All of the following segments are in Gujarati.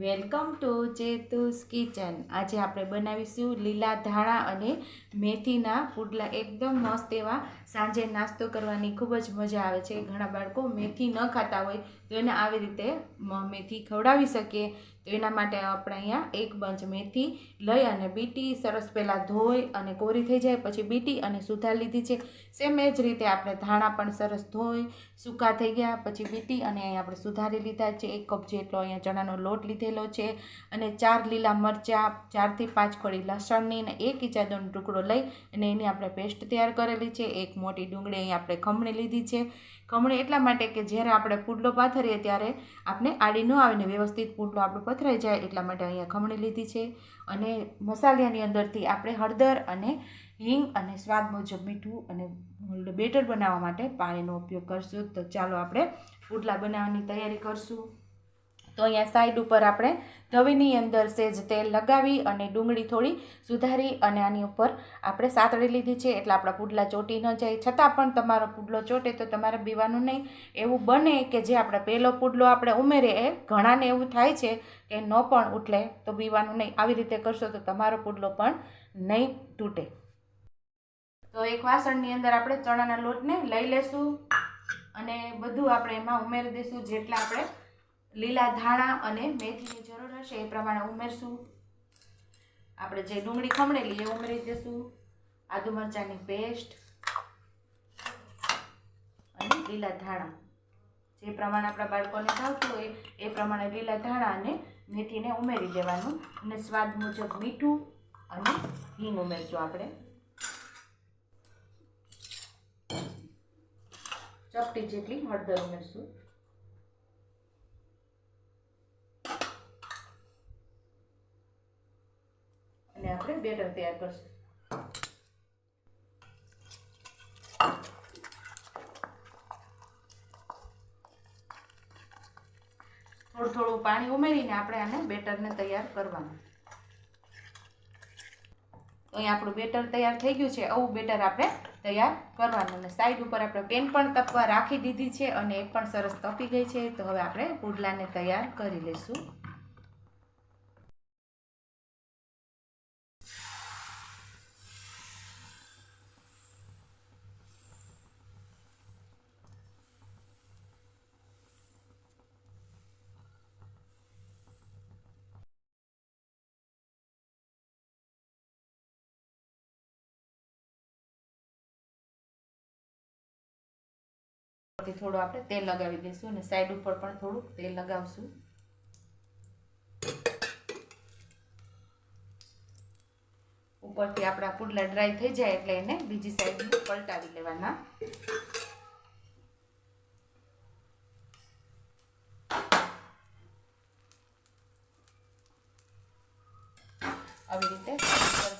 Welcome to ચેતુસ kitchen. આજે આપણે બનાવીશું લીલા ધાણા અને મેથીના પુડલા. એકદમ મસ્ત એવા સાંજે નાસ્તો કરવાની ખૂબ જ મજા આવે છે. ઘણા બાળકો મેથી ન ખાતા હોય તો એને આવી રીતે મેથી ખવડાવી શકીએ. એના માટે આપણે અહીંયા એક બંચ મેથી લઈ અને બીટી સરસ પહેલાં ધોઈ અને કોરી થઈ જાય, પછી બીટી અને સુધા લીધી છે. સેમ એ જ રીતે આપણે ધાણા પણ સરસ ધોઈ, સૂકા થઈ ગયા, પછી બીટી અને અહીંયા આપણે સુધારી લીધા છે. એક કપ જેટલો અહીંયા ચણાનો લોટ લીધેલો છે અને ચાર લીલા મરચાં, ચારથી પાંચ કળી લસણની અને એક ઇચાદોનો ટુકડો લઈ અને એની આપણે પેસ્ટ તૈયાર કરેલી છે. એક મોટી ડુંગળી અહીં આપણે ખમણી લીધી છે. ખમણી એટલા માટે કે જ્યારે આપણે પુડલો પાથરીએ ત્યારે આપણે આડી ન આવીને વ્યવસ્થિત પુડલો આપણો પથરાઈ જાય એટલા માટે અહીંયા ખમણી લીધી છે. અને મસાલાની અંદરથી આપણે હળદર અને હિંગ અને સ્વાદ મુજબ મીઠું અને બેટર બનાવવા માટે પાણીનો ઉપયોગ કરશું. તો ચાલો આપણે પુડલા બનાવવાની તૈયારી કરશું. તો અહીંયા સાઈડ ઉપર આપણે તવીની અંદર સેજ તેલ લગાવી અને ડુંગળી થોડી સુધારી અને આની ઉપર આપણે સાતળી લીધી છે. એટલે આપણા પુડલા ચોટી ન જાય. છતાં પણ તમારો પુડલો ચોટે તો તમારે બીવાનું નહીં. એવું બને કે જે આપણે પહેલો પુડલો આપણે ઉમેરીએ, એ ઘણાને એવું થાય છે કે ન પણ ઉઠલે તો બીવાનું નહીં. આવી રીતે કરશો તો તમારો પુડલો પણ નહીં તૂટે. તો એક વાસણની અંદર આપણે ચણાના લોટને લઈ લેશું અને બધું આપણે એમાં ઉમેરી દઈશું જેટલા આપણે લીલા ધાણા અને મેથીની જરૂર હશે, એ પ્રમાણે ઉમેરશું. આપણે જે ડુંગળી ખમણેલી, એ ઉમેરી દઈશું આદુ મરચાંની પેસ્ટ અને લીલા ધાણા. જે પ્રમાણે આપણા બાળકોને ભાવતું હોય, એ પ્રમાણે લીલા ધાણા અને મેથીને ઉમેરી દેવાનું. અને સ્વાદ મુજબ મીઠું અને હિંગ ઉમેરશું આપણે. ચપટી જેટલી હળદર ઉમેરશું અને આપણે બેટર તૈયાર કરશું. થોડું થોડું પાણી ઉમેરીને આપણે આને બેટરને તૈયાર કરવાનું. અહીંયા અહીં આપણું બેટર તૈયાર થઈ ગયું છે. આવું બેટર આપણે તૈયાર કરવાનું. અને સાઈડ ઉપર આપણે પેન પણ તપવા રાખી દીધી છે અને એ પણ સરસ તપી ગઈ છે. તો હવે આપણે પુડલાને તૈયાર કરી લઈશું. ઉપરથી થોડું આપણે તેલ લગાવી દઈશું અને સાઈડ ઉપર પણ થોડું તેલ લગાવશું. ઉપરથી આપણા પુડલા ડ્રાય થઈ જાય એટલે એને બીજી સાઈડ પલટાવી લેવાના. આવી રીતે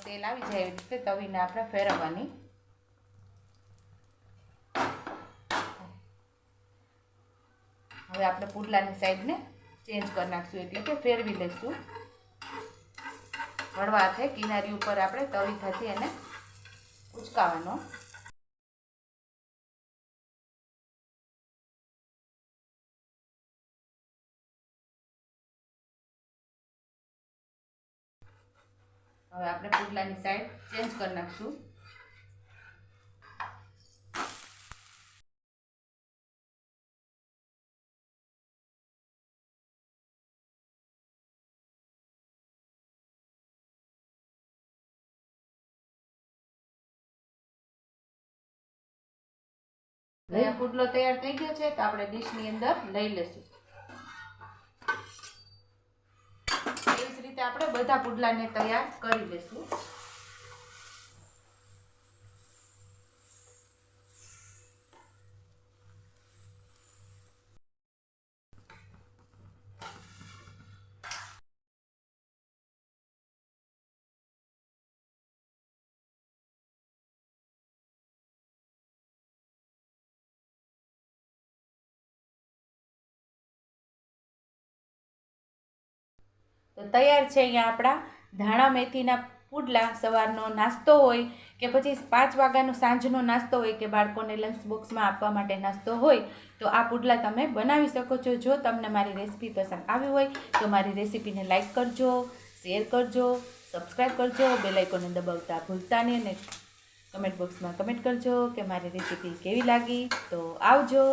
તેલ આવી જાય એવી રીતે તવીને આપણે ફેરવવાની. હવે આપણે પુડલાની સાઈડને ચેન્જ કરી નાખશું એટલે કે ફેરવી લઈશું. હળવા હાથે કિનારી ઉપર આપણે તવી થતી એને ઉચકાવાનો હવે આપણે પુડલાની સાઈડ ચેન્જ કરી નાખશું. અહીંયા પુડલો તૈયાર થઈ ગયો છે તો આપણે ડીશની અંદર લઈ લેશું. એવી જ રીતે આપણે બધા પુડલાને તૈયાર કરી લેશું. તો તૈયાર છે અહીંયા આપણા ધાણા મેથીના પુડલા. સવારનો નાસ્તો હોય કે પછી પાંચ વાગ્યાનો સાંજનો નાસ્તો હોય કે બાળકોને લંચ બોક્સમાં આપવા માટે નાસ્તો હોય, તો આ પુડલા તમે બનાવી શકો છો. જો તમને મારી રેસીપી પસંદ આવી હોય, તો મારી રેસીપીને લાઇક કરજો શેર કરજો સબસ્ક્રાઈબ કરજો બેલાઇકોને દબાવતા ભૂલતા નહીં અને કમેન્ટ બોક્સમાં કમેન્ટ કરજો કે મારી રેસીપી કેવી લાગી. તો આવજો.